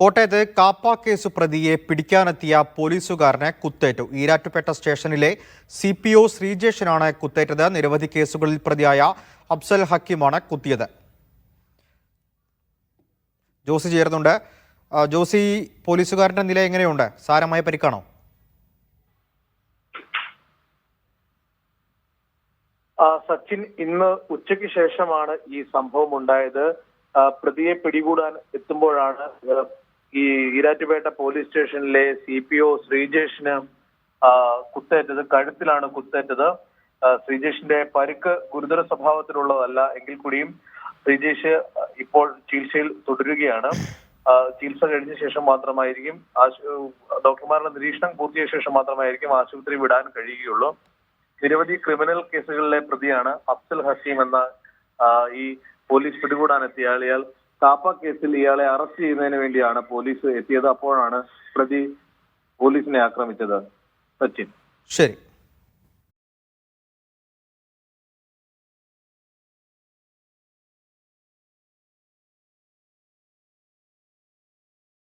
കോട്ടയത്ത് കാപ്പ കേസ് പ്രതിയെ പിടിക്കാനെത്തിയ പോലീസുകാരനെ കുത്തേറ്റു. ഈരാറ്റുപേട്ട സ്റ്റേഷനിലെ സി പി ഒ ശ്രീജേഷനാണ് കുത്തേറ്റത്. നിരവധി കേസുകളിൽ പ്രതിയായ അഫ്സൽ ഹക്കീമാണ് കുത്തിയത്. ജോസി ചേരുന്നുണ്ട്. ജോസി പോലീസുകാരന്റെ നില എങ്ങനെയുണ്ട്? സാരമായ പരിക്കാണോ? സച്ചിൻ ഇന്ന് ഉച്ചയ്ക്ക് ശേഷമാണ് ഈ സംഭവം ഉണ്ടായത്. പ്രതിയെ പിടികൂടാൻ എത്തുമ്പോഴാണ് ഈരാറ്റുപേട്ട പോലീസ് സ്റ്റേഷനിലെ സി പി ഒ ശ്രീജേഷിന് കുത്തേറ്റത് കഴുത്തിലാണ് കുത്തേറ്റത്. ശ്രീജേഷിന്റെ പരിക്ക് ഗുരുതര സ്വഭാവത്തിലുള്ളതല്ല. എങ്കിൽ കൂടിയും ശ്രീജേഷ് ഇപ്പോൾ ചികിത്സയിൽ തുടരുകയാണ്. ചികിത്സ കഴിഞ്ഞ ശേഷം മാത്രമായിരിക്കും ഡോക്ടർമാരുടെ നിരീക്ഷണം പൂർത്തിയ ശേഷം മാത്രമായിരിക്കും ആശുപത്രി വിടാൻ കഴിയുകയുള്ളൂ. നിരവധി ക്രിമിനൽ കേസുകളിലെ പ്രതിയാണ് അഫ്സൽ ഹസീം എന്ന ഈ പോലീസ് പിടികൂടാനെത്തിയ ഇയാൾ കാപ്പ കേസിൽ ഇയാളെ അറസ്റ്റ് ചെയ്യുന്നതിന് വേണ്ടിയാണ് പോലീസ് എത്തിയത്. അപ്പോഴാണ് പ്രതി പോലീസിനെ ആക്രമിച്ചത്. സച്ചിൻ. ശരി.